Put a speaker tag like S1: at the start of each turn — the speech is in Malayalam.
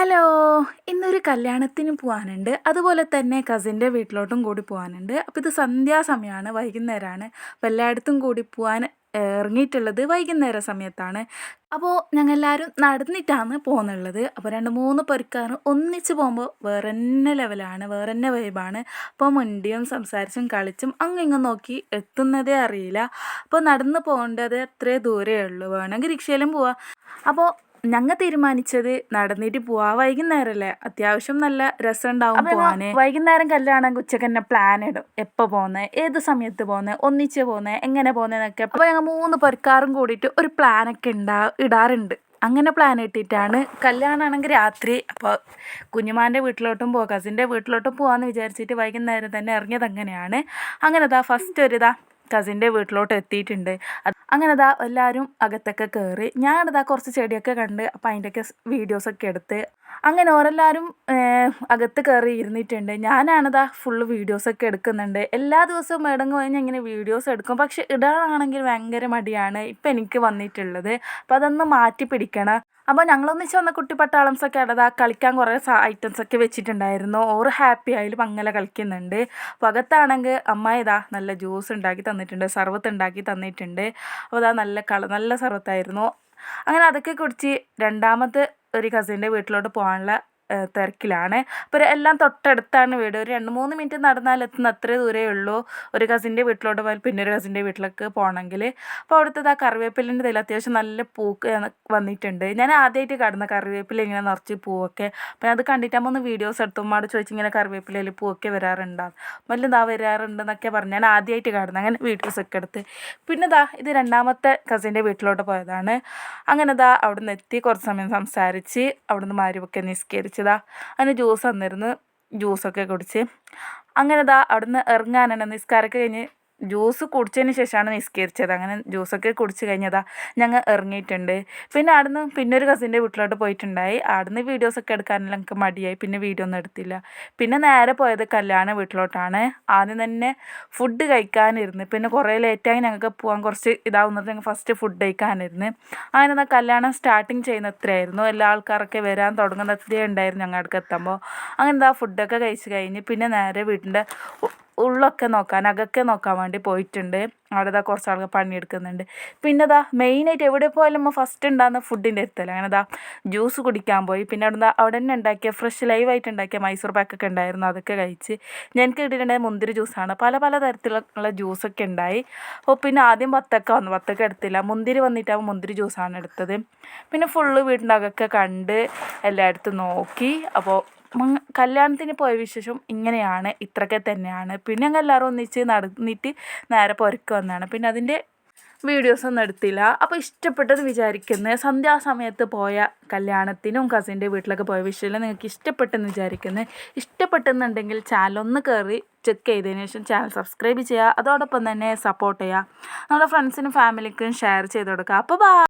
S1: ഹലോ ഇന്നൊരു കല്യാണത്തിന് പോകാനുണ്ട് അതുപോലെ തന്നെ കസിന്റെ വീട്ടിലോട്ടും കൂടി പോകാനുണ്ട് അപ്പോൾ ഇത് സന്ധ്യാസമയമാണ് വൈകുന്നേരമാണ് അപ്പോൾ എല്ലായിടത്തും കൂടി പോകാൻ ഇറങ്ങിയിട്ടുള്ളത് വൈകുന്നേര സമയത്താണ്. അപ്പോൾ ഞങ്ങൾ എല്ലാവരും നടന്നിട്ടാണ് പോകുന്നുള്ളത് അപ്പോൾ രണ്ട് മൂന്ന് പേർക്കാർ ഒന്നിച്ച് പോകുമ്പോൾ വേറെ തന്നെ ലെവലാണ് വേറെ തന്നെ വൈബാണ് അപ്പോൾ മുണ്ടിയും സംസാരിച്ചും കളിച്ചും അങ്ങിങ്ങ് നോക്കി എത്തുന്നതേ അറിയില്ല. അപ്പോൾ നടന്ന് പോകേണ്ടത് അത്രേ ദൂരേ ഉള്ളൂ. വേണമെങ്കിൽ റിക്ഷയിലും പോവാം. അപ്പോൾ ഞങ്ങൾ തീരുമാനിച്ചത് നടന്നിട്ട് പോവാ. വൈകുന്നേരല്ലേ? അത്യാവശ്യം നല്ല രസമുണ്ടാവും പോവാന്. വൈകുന്നേരം കല്യാണം ഉച്ചയ്ക്ക് തന്നെ പ്ലാൻ ഇടും. എപ്പോൾ പോകുന്നത് ഏത് സമയത്ത് പോകുന്നത് ഒന്നിച്ച് പോകുന്നത് എങ്ങനെ പോകുന്നതെന്നൊക്കെ അപ്പോൾ ഞങ്ങൾ മൂന്ന് പേർക്കാറും കൂടിയിട്ട് ഒരു പ്ലാനൊക്കെ ഉണ്ടാ ഇടാറുണ്ട്. അങ്ങനെ പ്ലാൻ ഇട്ടിട്ടാണ് കല്യാണമാണെങ്കിൽ രാത്രി അപ്പോൾ കുഞ്ഞുമാന്റെ വീട്ടിലോട്ടും പോകാം കസിന്റെ വീട്ടിലോട്ടും പോകാമെന്ന് വിചാരിച്ചിട്ട് വൈകുന്നേരം തന്നെ ഇറങ്ങിയത് അങ്ങനെയാണ്. അങ്ങനെ ഇതാ ഫസ്റ്റ് ഒരു ഇതാ കസിന്റെ വീട്ടിലോട്ട് എത്തിയിട്ടുണ്ട്. അത് അങ്ങനെ അതാ എല്ലാവരും അകത്തൊക്കെ കയറി ഞാനതാ കുറച്ച് ചെടിയൊക്കെ കണ്ട് അപ്പം അതിന്റെയൊക്കെ വീഡിയോസൊക്കെ എടുത്ത് അങ്ങനെ ഓരെല്ലാവരും അകത്ത് കയറി ഇരുന്നിട്ടുണ്ട്. ഞാനാണിതാ ഫുള്ള് വീഡിയോസൊക്കെ എടുക്കുന്നുണ്ട്. എല്ലാ ദിവസവും മേടങ്ങ് കഴിഞ്ഞ് ഇങ്ങനെ വീഡിയോസ് എടുക്കും. പക്ഷെ ഇടാനാണെങ്കിൽ ഭയങ്കര മടിയാണ് ഇപ്പം എനിക്ക് വന്നിട്ടുള്ളത്. അപ്പോൾ അതൊന്ന് മാറ്റി പിടിക്കണം. അപ്പോൾ ഞങ്ങളൊന്നിച്ച് വന്ന കുട്ടി പട്ടാളംസ് ഒക്കെ ഇടത് ആ കളിക്കാൻ കുറേ ഐറ്റംസ് ഒക്കെ വെച്ചിട്ടുണ്ടായിരുന്നു. ഓർ ഹാപ്പി ആയാലും അങ്ങനെ കളിക്കുന്നുണ്ട്. അപ്പോൾ അകത്താണെങ്കിൽ അമ്മ ഇതാ നല്ല ജ്യൂസ് ഉണ്ടാക്കി തന്നിട്ടുണ്ട് സർവത്ത് ഉണ്ടാക്കി തന്നിട്ടുണ്ട്. അപ്പോൾ അതാ നല്ല കള നല്ല സർവത്തായിരുന്നു അങ്ങനെ അതൊക്കെ കുടിച്ച് രണ്ടാമത്തെ ഒരു കസിന്റെ വീട്ടിലോട്ട് പോകാനുള്ള തിരക്കിലാണ്. അപ്പോൾ എല്ലാം തൊട്ടടുത്താണ് വീട്. ഒരു രണ്ട് മൂന്ന് മിനിറ്റ് നടന്നാൽ എത്തുന്ന അത്രേ ദൂരേ ഉള്ളൂ. ഒരു കസിന്റെ വീട്ടിലോട്ട് പോയാൽ പിന്നെ ഒരു കസിന്റെ വീട്ടിലേക്ക് പോകണമെങ്കിൽ. അപ്പോൾ അവിടുത്തെ ആ കറിവേപ്പിലിന്റെ ഇതിൽ അത്യാവശ്യം നല്ല പൂക്ക് വന്നിട്ടുണ്ട്. ഞാൻ ആദ്യമായിട്ട് കടന്ന കറിവേപ്പില ഇങ്ങനെ നിറച്ച് പൂവൊക്കെ. അപ്പോൾ അത് കണ്ടിട്ടാകുമ്പോൾ ഒന്ന് വീഡിയോസ് എടുത്തു ഉമ്മാട് ചോദിച്ചു ഇങ്ങനെ കറിവേപ്പിലയിൽ പൂവൊക്കെ വരാറുണ്ടാവും വല്ല ഇതാ വരാറുണ്ടെന്നൊക്കെ പറഞ്ഞു ഞാൻ ആദ്യമായിട്ട് കാണുന്നത് അങ്ങനെ വീഡിയോസൊക്കെ എടുത്ത്. പിന്നെ ഇതാ ഇത് രണ്ടാമത്തെ കസിന്റെ വീട്ടിലോട്ട് പോയതാണ്. അങ്ങനെ ഇതാ അവിടെ നിന്ന് എത്തി കുറച്ച് സമയം സംസാരിച്ച് അവിടെ നിന്ന് മാരിവൊക്കെ നിസ്കരിച്ച് കുടിച്ചതാ അതിന് ജ്യൂസ് തന്നിരുന്നു. ജ്യൂസൊക്കെ കുടിച്ച്. അങ്ങനെ ഇതാ അവിടുന്ന് ഇറങ്ങാനാണ് നിസ്കാരമൊക്കെ കഴിഞ്ഞ് ജ്യൂസ് കുടിച്ചതിന് ശേഷമാണ് നിസ്കരിച്ചത്. അങ്ങനെ ജ്യൂസൊക്കെ കുടിച്ച് കഴിഞ്ഞതാ ഞങ്ങൾ ഇറങ്ങിയിട്ടുണ്ട്. പിന്നെ അവിടുന്ന് പിന്നെ ഒരു കസിന്റെ വീട്ടിലോട്ട് പോയിട്ടുണ്ടായി. അവിടുന്ന് വീഡിയോസൊക്കെ എടുക്കാനെല്ലാം എനിക്ക് മടിയായി. പിന്നെ വീഡിയോ ഒന്നും എടുത്തില്ല. പിന്നെ നേരെ പോയത് കല്യാണ വീട്ടിലോട്ടാണ്. ആദ്യം തന്നെ ഫുഡ് കഴിക്കാനിരുന്ന്. പിന്നെ കുറേ ലേറ്റായി ഞങ്ങൾക്ക് പോകാൻ കുറച്ച് ഇതാവുന്നത് ഞങ്ങൾ ഫസ്റ്റ് ഫുഡ് കഴിക്കാനിരുന്ന്. അങ്ങനെ കല്യാണം സ്റ്റാർട്ടിങ് ചെയ്യുന്ന അത്രയായിരുന്നു എല്ലാ ആൾക്കാരൊക്കെ വരാൻ തുടങ്ങുന്ന അത്രയേ ഉണ്ടായിരുന്നു ഞങ്ങളുടെ അടുക്ക് എത്തുമ്പോൾ അങ്ങനെ എന്താ ഫുഡൊക്കെ കഴിച്ച് കഴിഞ്ഞ് പിന്നെ നേരെ വീട്ടിന്റെ ഉള്ളൊക്കെ നോക്കാൻ അകക്കെ നോക്കാൻ വേണ്ടി പോയിട്ടുണ്ട്. അവിടെ ഇതാ കുറച്ച് ആൾക്ക് പണിയെടുക്കുന്നുണ്ട്. പിന്നെ ഇതാ മെയിനായിട്ട് എവിടെ പോയാലും നമ്മൾ ഫസ്റ്റ് ഉണ്ടാകുന്ന ഫുഡിന്റെ അടുത്തല്ല. അങ്ങനെ ഇതാ ജ്യൂസ് കുടിക്കാൻ പോയി. പിന്നെ അവിടെ അവിടെ തന്നെ ഉണ്ടാക്കിയ ഫ്രഷ് ലൈവായിട്ട് ഉണ്ടാക്കിയ മൈസൂർ പാക്കൊക്കെ ഉണ്ടായിരുന്നു. അതൊക്കെ കഴിച്ച് ഞാൻ കിട്ടിയിട്ടുണ്ടായ മുന്തിരി ജ്യൂസാണ് പല പല തരത്തിലുള്ള ജ്യൂസൊക്കെ ഉണ്ടായി. അപ്പോൾ പിന്നെ ആദ്യം വത്തക്ക വന്നു. വത്തക്ക എടുത്തില്ല. മുന്തിരി വന്നിട്ടാകുമ്പോൾ മുന്തിരി ജ്യൂസാണ് എടുത്തത്. പിന്നെ ഫുള്ള് വീടിന്റെ അകമൊക്കെ കണ്ട് എല്ലായിടത്തും നോക്കി. അപ്പോൾ കല്യാണത്തിന് പോയ വിശേഷം ഇങ്ങനെയാണ് ഇത്രയൊക്കെ തന്നെയാണ്. പിന്നെ ഞങ്ങൾ എല്ലാവരും ഒന്നിച്ച് നടന്നിട്ട് നേരെ പുരക്ക് വന്നതാണ്. പിന്നെ അതിന്റെ വീഡിയോസ് ഒന്നും എടുത്തില്ല. അപ്പോൾ ഇഷ്ടപ്പെട്ടത് വിചാരിക്കുന്നത് സന്ധ്യാസമയത്ത് പോയ കല്യാണത്തിനും കസിന്റെ വീട്ടിലൊക്കെ പോയ വിഷയം നിങ്ങൾക്ക് ഇഷ്ടപ്പെട്ടെന്ന് വിചാരിക്കുന്നത് ഇഷ്ടപ്പെട്ടെന്നുണ്ടെങ്കിൽ ചാനൽ ഒന്ന് കയറി ചെക്ക് ചെയ്തതിന് ശേഷം ചാനൽ സബ്സ്ക്രൈബ് ചെയ്യുക. അതോടൊപ്പം തന്നെ സപ്പോർട്ട് ചെയ്യുക. നമ്മുടെ ഫ്രണ്ട്സിനും ഫാമിലിക്കും ഷെയർ ചെയ്ത് കൊടുക്കുക. അപ്പോൾ ബാ